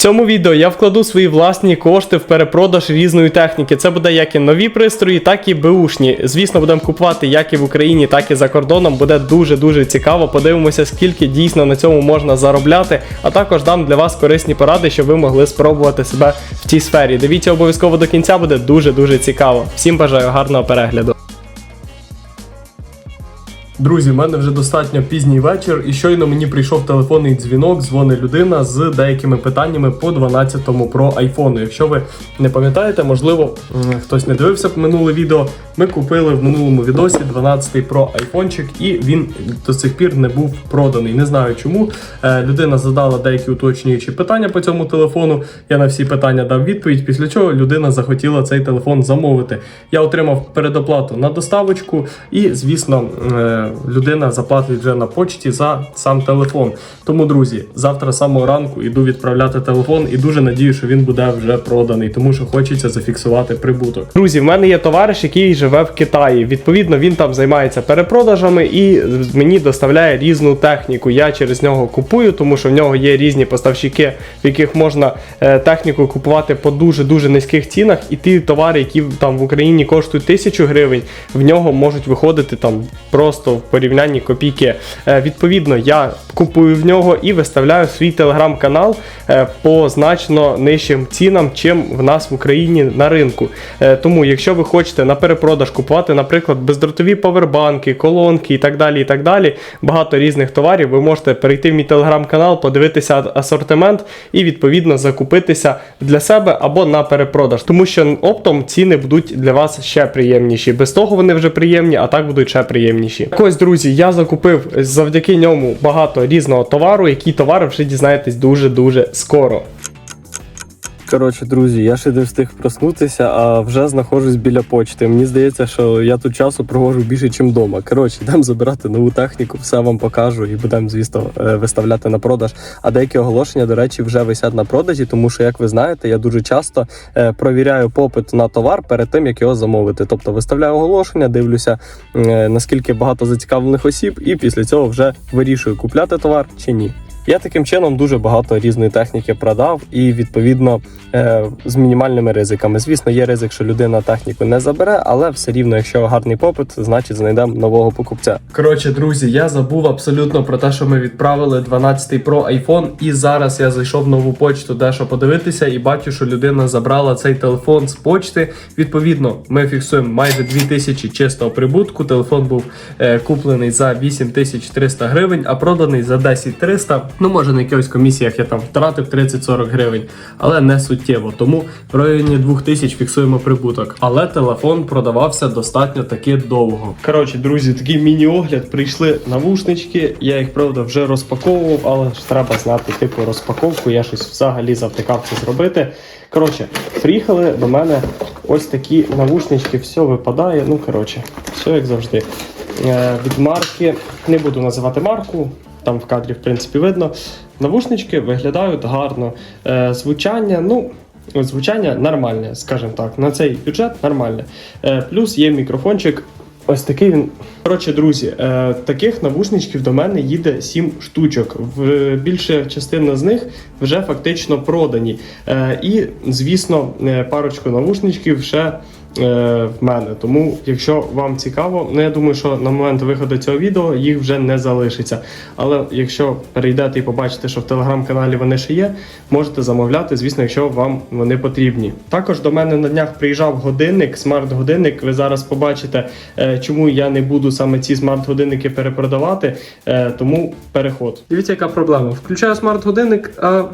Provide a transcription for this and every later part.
Цьому відео я вкладу свої власні кошти в перепродаж різної техніки. Це буде як і нові пристрої, так і беушні. Звісно, будемо купувати як і в Україні, так і за кордоном. Буде дуже дуже цікаво. Подивимося, скільки дійсно на цьому можна заробляти. А також дам для вас корисні поради, щоб ви могли спробувати себе в цій сфері. Дивіться обов'язково до кінця, буде дуже дуже цікаво. Всім бажаю гарного перегляду. Друзі, в мене вже достатньо пізній вечір, і щойно мені прийшов телефонний дзвінок, дзвонить людина з деякими питаннями по 12-му про айфону. Якщо ви не пам'ятаєте, можливо, хтось не дивився минуле відео. Ми купили в минулому відосі 12-й про айфончик, і він до сих пір не був проданий. Не знаю чому. Е, людина задала деякі уточнюючі питання по цьому телефону. Я на всі питання дав відповідь. Після чого людина захотіла цей телефон замовити. Я отримав передоплату на доставочку, і звісно, е, людина заплатить вже на почті за сам телефон. Тому, друзі, завтра з самого ранку іду відправляти телефон і дуже надію, що він буде вже проданий, тому що хочеться зафіксувати прибуток. Друзі, в мене є товариш, який живе в Китаї. Відповідно, він там займається перепродажами і мені доставляє різну техніку. Я через нього купую, тому що в нього є різні поставщики, в яких можна е, техніку купувати по дуже дуже низьких цінах. І ті товари, які там в Україні коштують тисячу гривень, в нього можуть виходити там просто порівнянні копійки. Е, відповідно, я купую в нього і виставляю свій телеграм-канал е, по значно нижчим цінам, чим в нас в Україні на ринку. Е, тому, якщо ви хочете на перепродаж купувати, наприклад, бездротові повербанки, колонки і так далі, і так далі, багато різних товарів, ви можете перейти в мій телеграм-канал, подивитися асортимент і відповідно закупитися для себе або на перепродаж, тому що оптом ціни будуть для вас ще приємніші. Без того вони вже приємні, а так будуть ще приємніші. Ось, друзі, я закупив завдяки ньому багато різного товару, який товар вже дізнаєтесь дуже дуже скоро. Коротше, друзі, я ще не встиг проснутися, а вже знаходжусь біля почти. Мені здається, що я тут часу провожу більше, ніж вдома. Коротше, йдемо забирати нову техніку, все вам покажу і будемо, звісно, е, виставляти на продаж. А деякі оголошення, до речі, вже висять на продажі, тому що, як ви знаєте, я дуже часто е, провіряю попит на товар перед тим, як його замовити. Тобто виставляю оголошення, дивлюся, е, наскільки багато зацікавлених осіб, і після цього вже вирішую, купляти товар чи ні. Я таким чином дуже багато різної техніки продав і відповідно е, з мінімальними ризиками. Звісно, є ризик, що людина техніку не забере, але все рівно, якщо гарний попит, значить знайдемо нового покупця. Коротше, друзі, я забув абсолютно про те, що ми відправили 12 Pro iPhone, і зараз я зайшов в нову почту, дещо подивитися, і бачу, що людина забрала цей телефон з почти. Відповідно, ми фіксуємо майже 2000 чистого прибутку. Телефон був е, куплений за 8300 гривень, а проданий за 10300. Ну, може, на якихось комісіях я там втратив 30-40 гривень, але не суттєво. Тому в районі 2000 фіксуємо прибуток. Але телефон продавався достатньо таки довго. Коротше, друзі, такий міні-огляд. Прийшли навушнички. Я їх правда вже розпаковував, але ж треба знати типу розпаковку. Я щось взагалі завтикав це зробити. Коротше, приїхали до мене ось такі навушнички, все випадає. Ну, коротше, все як завжди. Е, від марки, не буду називати марку, там в кадрі, в принципі, видно. Навушнички виглядають гарно. Е, звучання, ну. Звучання нормальне, скажімо так. На цей бюджет нормальне. Е, плюс є мікрофончик. Ось такий він. Коротше, друзі, е, таких навушничків до мене їде 7 штучок. В більша частина з них вже фактично продані. Е, і, звісно, е, парочку навушничків ще в мене. Тому, якщо вам цікаво, ну я думаю, що на момент виходу цього відео їх вже не залишиться. Але якщо перейдете і побачите, що в телеграм-каналі вони ще є, можете замовляти, звісно, якщо вам вони потрібні. Також до мене на днях приїжджав годинник, смарт-годинник. Ви зараз побачите, е, чому я не буду саме ці смарт-годинники перепродавати. Е, Тому переход. Дивіться, яка проблема. Включаю смарт-годинник, а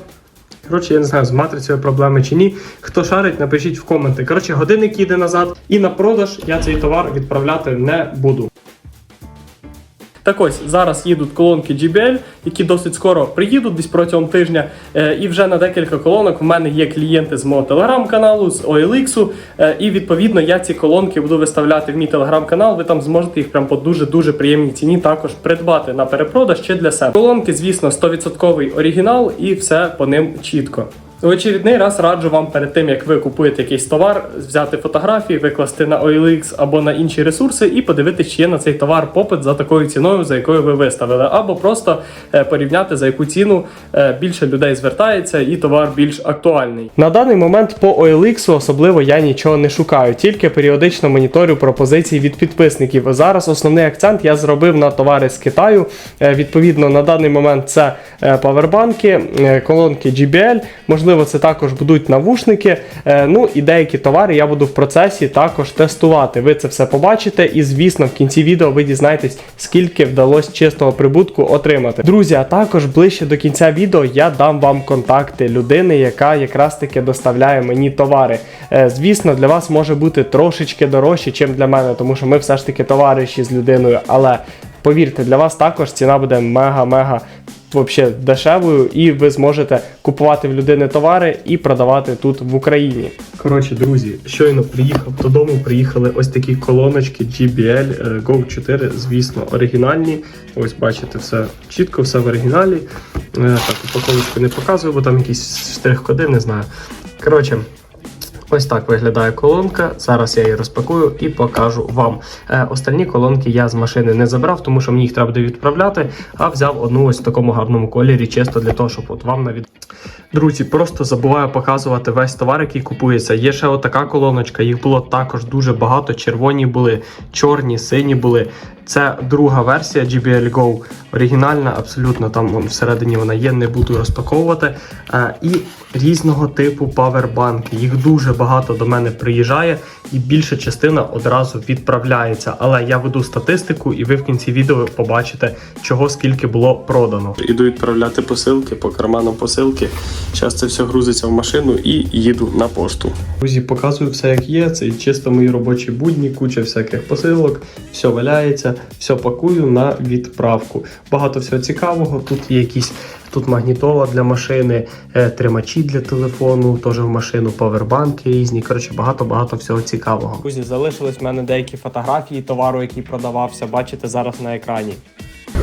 Коротше, я не знаю, з матрицею проблеми чи ні. Хто шарить, напишіть в коменти. Коротше, годинник їде назад, і на продаж я цей товар відправляти не буду. Так ось зараз їдуть колонки JBL, які досить скоро приїдуть десь протягом тижня. Е, і вже на декілька колонок в мене є клієнти з мого телеграм-каналу, з OLX. Е, і відповідно я ці колонки буду виставляти в мій телеграм-канал. Ви там зможете їх прям по дуже дуже приємній ціні також придбати на перепродаж чи для себе. Колонки, звісно, 100% оригінал і все по ним чітко. В очередний раз раджу вам перед тим, як ви купуєте якийсь товар, взяти фотографії, викласти на OLX або на інші ресурси і подивитися, чи є на цей товар попит за такою ціною, за якою ви виставили, або просто е, порівняти за яку ціну е, більше людей звертається і товар більш актуальний. На даний момент по OLX особливо я нічого не шукаю, тільки періодично моніторю пропозиції від підписників. Зараз основний акцент я зробив на товари з Китаю. Е, Відповідно, на даний момент це павербанки, колонки JBL, можливо, це також будуть навушники. е, Ну і деякі товари я буду в процесі також тестувати. Ви це все побачите, і звісно, в кінці відео ви дізнаєтесь, скільки вдалося чистого прибутку отримати. Друзі, а також ближче до кінця відео я дам вам контакти людини, яка якраз таки доставляє мені товари. Е, Звісно, для вас може бути трошечки дорожче, ніж для мене, тому що ми все ж таки товариші з людиною, але. Повірте, для вас також ціна буде мега-мега вообще дешевою, і ви зможете купувати в людини товари і продавати тут в Україні. Коротше, друзі, щойно приїхав додому. Приїхали ось такі колоночки JBL е, Go 4, звісно, оригінальні. Ось бачите, все чітко, все в оригіналі. Е, Так, упаковочку не показую, бо там якісь штрих-коди, не знаю. Коротше. Ось так виглядає колонка. Зараз я її розпакую і покажу вам. Е, останні колонки я з машини не забрав, тому що мені їх треба буде відправляти, а взяв одну ось в такому гарному кольорі, чисто для того, щоб от вам на від... Друзі, просто забуваю показувати весь товар, який купується. Є ще отака колоночка, їх було також дуже багато. Червоні були, чорні, сині були. Це друга версія JBL Go. Оригінальна, абсолютно там вон, всередині вона є, не буду розпаковувати. Е, і різного типу павербанки. Їх дуже багато до мене приїжджає, і більша частина одразу відправляється. Але я веду статистику, і ви в кінці відео побачите, чого скільки було продано. Іду відправляти посилки по карманам посилки. Зараз це все грузиться в машину і їду на пошту. Друзі, показую все як є. Це чисто мої робочі будні, куча всяких посилок, все валяється, все пакую на відправку. Багато всього цікавого. Тут є якісь. Тут магнітола для машини, е, тримачі для телефону, теж в машину, павербанки різні. Коротше, багато-багато всього цікавого. Друзі, залишились в мене деякі фотографії товару, який продавався. Бачите зараз на екрані.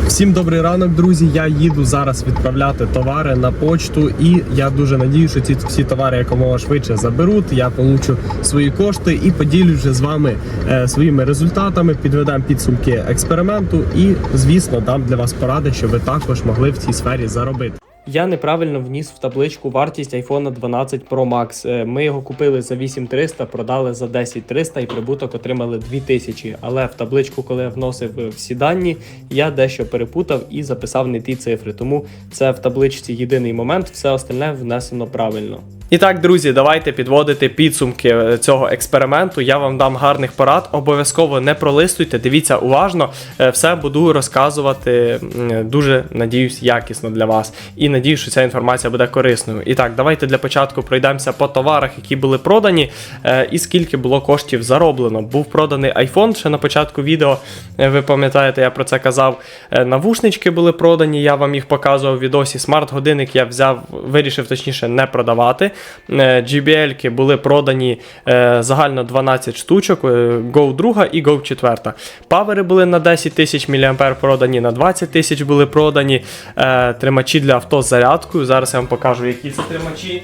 Всім добрий ранок, друзі. Я їду зараз відправляти товари на почту, і я дуже надію, що ці всі товари якомога швидше заберуть. Я получу свої кошти і поділюсь вже з вами е, своїми результатами. Підведемо підсумки експерименту і, звісно, дам для вас поради, щоб ви також могли в цій сфері заробити. Я неправильно вніс в табличку вартість iPhone 12 Pro Max. Е, Ми його купили за 8300, продали за 10300 і прибуток отримали 2000. Але в табличку, коли я вносив е, всі дані, я дещо перепутав і записав не ті цифри. Тому це в табличці єдиний момент, все остальне внесено правильно. І так, друзі, давайте підводити підсумки е, цього експерименту. Я вам дам гарних порад. Обов'язково не пролистуйте, дивіться уважно. Е, Все буду розказувати дуже надіюсь, якісно для вас. І надію, що ця інформація буде корисною. І так, давайте для початку пройдемося по товарах, які були продані, е, і скільки було коштів зароблено. Був проданий iPhone ще на початку відео. е, Ви пам'ятаєте, я про це казав. Е, Навушнички були продані, я вам їх показував в відосі. Смарт-годинник я взяв, вирішив точніше не продавати. Е, JBL-ки були продані е, загально 12 штучок, е, Go 2 і Go 4. Павери були на 10 тисяч мА продані, на 20 тисяч були продані. Тримачі для авто з зарядкою. Зараз я вам покажу, які це тримачі.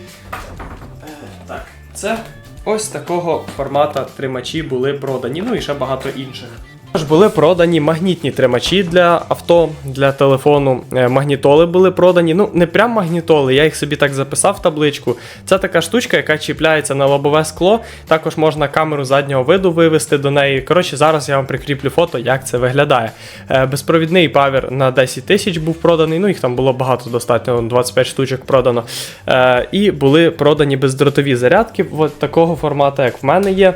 Так, це ось такого формата тримачі були продані, ну і ще багато інших. Також були продані магнітні тримачі для авто, для телефону. Е, Магнітоли були продані. Ну, не прям магнітоли, я їх собі так записав в табличку. Це така штучка, яка чіпляється на лобове скло. Також можна камеру заднього виду вивести до неї. Коротше, зараз я вам прикріплю фото, як це виглядає. Е, Безпровідний павер на 10 тисяч був проданий. Ну, їх там було багато достатньо, 25 штучок продано. Е, І були продані бездротові зарядки от такого формату, як в мене є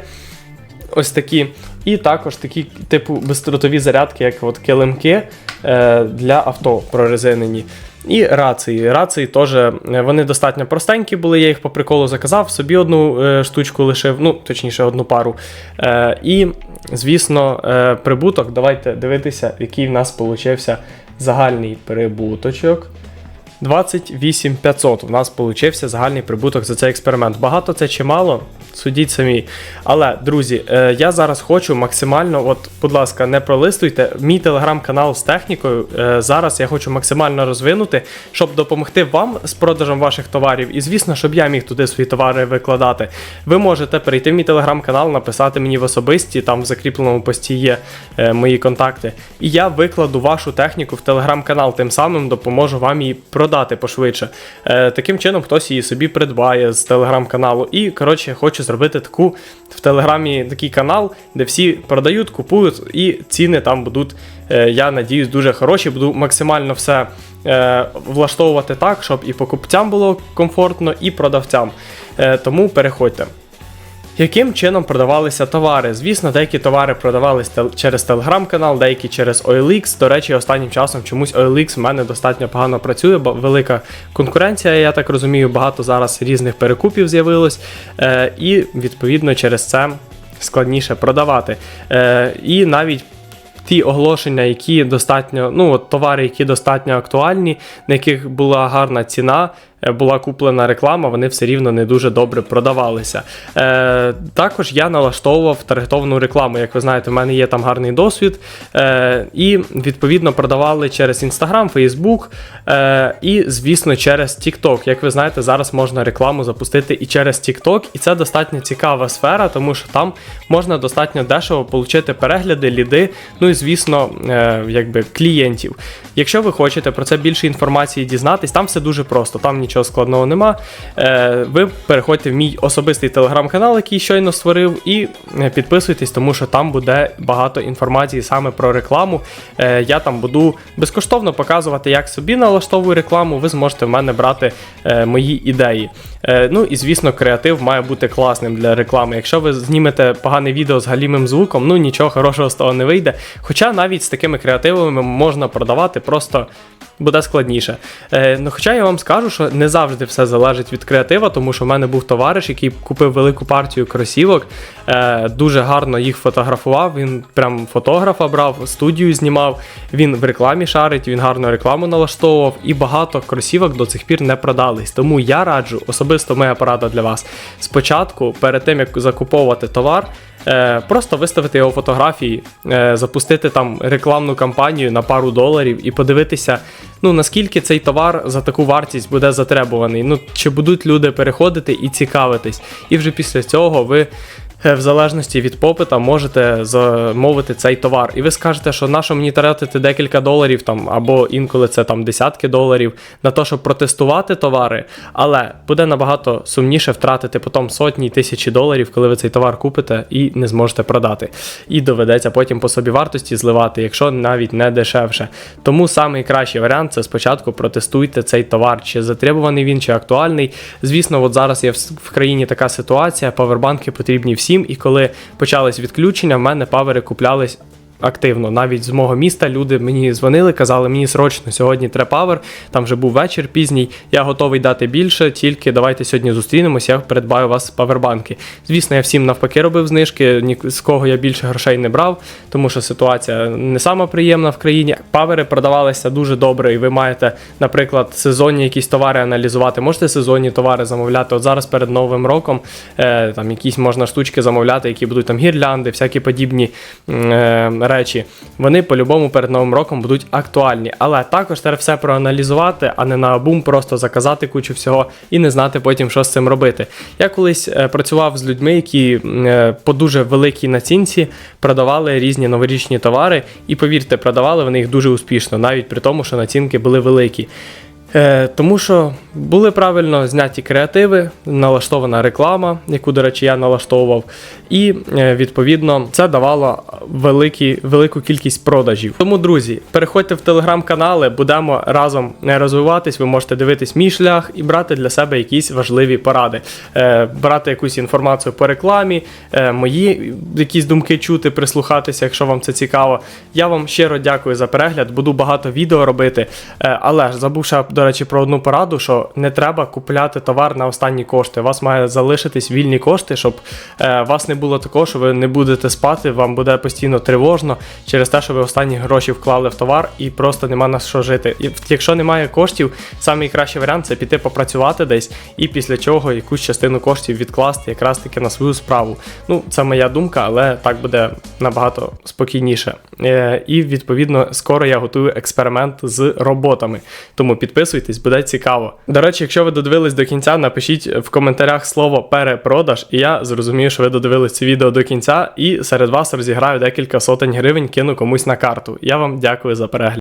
ось такі. І також такі типу бездротові зарядки, як от килимки е, для авто прорезинені. І рації. Рації теж е, вони достатньо простенькі були, я їх по приколу заказав, собі одну е, штучку лишив, ну, точніше, одну пару. Е, і, звісно, е, прибуток. Давайте дивитися, який в нас получився загальний прибуточок. 28 500 у нас получився загальний прибуток за цей експеримент. Багато це чи мало? Судіть самі. Але, друзі, е, я зараз хочу максимально, от, будь ласка, не пролистуйте. Мій телеграм-канал з технікою. е, Зараз я хочу максимально розвинути, щоб допомогти вам з продажем ваших товарів. І звісно, щоб я міг туди свої товари викладати. Ви можете перейти в мій телеграм-канал, написати мені в особисті, там в закріпленому пості є е, мої контакти. І я викладу вашу техніку в телеграм-канал, тим самим допоможу вам її продати пошвидше. Е, таким чином, хтось її собі придбає з телеграм-каналу. І коротше, хочу зробити таку в телеграмі такий канал, де всі продають, купують, і ціни там будуть, е, я надіюсь, дуже хороші. Буду максимально все е, влаштовувати так, щоб і покупцям було комфортно, і продавцям. Е, тому переходьте. Яким чином продавалися товари? Звісно, деякі товари продавались через телеграм-канал, деякі через OLX. До речі, останнім часом чомусь OLX в мене достатньо погано працює, бо велика конкуренція, я так розумію, багато зараз різних перекупів з'явилось. Е, і відповідно через це складніше продавати. Е, і навіть ті оголошення, які достатньо, ну от товари, які достатньо актуальні, на яких була гарна ціна, була куплена реклама, вони все рівно не дуже добре продавалися. Е, також я налаштовував таргетовану рекламу. Як ви знаєте, в мене є там гарний досвід. Е, і відповідно продавали через Instagram, Facebook е, і, звісно, через TikTok. Як ви знаєте, зараз можна рекламу запустити і через TikTok, і це достатньо цікава сфера, тому що там можна достатньо дешево отримати перегляди, ліди, ну і звісно, е, якби клієнтів. Якщо ви хочете про це більше інформації дізнатись, там все дуже просто, там нічого складного нема. Е, ви переходьте в мій особистий телеграм-канал, який щойно створив, і е, підписуйтесь, тому що там буде багато інформації саме про рекламу. Е, я там буду безкоштовно показувати, як собі налаштовую рекламу. Ви зможете в мене брати мої ідеї. Ну і звісно, креатив має бути класним для реклами. Якщо ви знімете погане відео з галімим звуком, ну нічого хорошого з того не вийде. Хоча навіть з такими креативами можна продавати, просто буде складніше. Ну, хоча я вам скажу, що не завжди все залежить від креатива, тому що в мене був товариш, який купив велику партію кросівок, е, дуже гарно їх фотографував. Він прям фотографа брав, студію знімав. Він в рекламі шарить, він гарну рекламу налаштовував, і багато кросівок до цих пір не продались. Тому я раджу, особисто моя порада для вас. Спочатку, перед тим як закуповувати товар. Е, просто виставити його фотографії, е, запустити там рекламну кампанію на пару доларів і подивитися, ну наскільки цей товар за таку вартість буде затребуваний. Ну чи будуть люди переходити і цікавитись. І вже після цього ви. Е, В залежності від попита можете замовити цей товар. І ви скажете, що на що мені тратити декілька доларів там, або інколи це там десятки доларів на те, щоб протестувати товари, але буде набагато сумніше втратити потім сотні тисячі доларів, коли ви цей товар купите і не зможете продати. І доведеться потім по собі вартості зливати, якщо навіть не дешевше. Тому найкращий варіант це спочатку протестуйте цей товар, чи затребуваний він, чи актуальний. Звісно, от зараз є в країні така ситуація, павербанки потрібні всім, і коли почались відключення, в мене павери куплялись активно. Навіть з мого міста люди мені дзвонили, казали, мені срочно сьогодні треба павер. Там вже був вечір пізній. Я готовий дати більше, тільки давайте сьогодні зустрінемось, я придбаю у вас павербанки. Звісно, я всім навпаки робив знижки, ні з кого я більше грошей не брав, тому що ситуація не сама приємна в країні. Павери продавалися дуже добре, і ви маєте, наприклад, сезонні якісь товари аналізувати. Можете сезонні товари замовляти. От зараз перед новим роком е, там якісь можна штучки замовляти, які будуть там гірлянди, всякі подібні е, речі. Вони по-любому перед новим роком будуть актуальні. Але також треба все проаналізувати, а не на бум просто заказати кучу всього і не знати потім, що з цим робити. Я колись е, працював з людьми, які е, по дуже великій націнці продавали різні новорічні товари, і повірте, продавали вони їх дуже успішно, навіть при тому, що націнки були великі. Е, тому що були правильно зняті креативи, налаштована реклама, яку, до речі, я налаштовував, і е, відповідно це давало великі, велику кількість продажів. Тому, друзі, переходьте в телеграм-канали, будемо разом е, розвиватись. Ви можете дивитись мій шлях і брати для себе якісь важливі поради, брати якусь інформацію по рекламі, мої якісь думки чути, прислухатися, якщо вам це цікаво. Я вам щиро дякую за перегляд. Буду багато відео робити, але ж забув ще, до до речі, про одну пораду, що не треба купляти товар на останні кошти. У вас має залишитись вільні кошти, щоб е, вас не було такого, що ви не будете спати, вам буде постійно тривожно через те, що ви останні гроші вклали в товар і просто нема на що жити. І якщо немає коштів, самий кращий варіант це піти попрацювати десь і після чого якусь частину коштів відкласти якраз таки на свою справу. Ну, це моя думка, але так буде набагато спокійніше. Е, і відповідно скоро я готую експеримент з роботами. Тому підписуйтесь, буде цікаво. До речі, якщо ви додивились до кінця, напишіть в коментарях слово перепродаж, і я зрозумію, що ви додивились це відео до кінця, і серед вас розіграю декілька сотень гривень, кину комусь на карту. Я вам дякую за перегляд.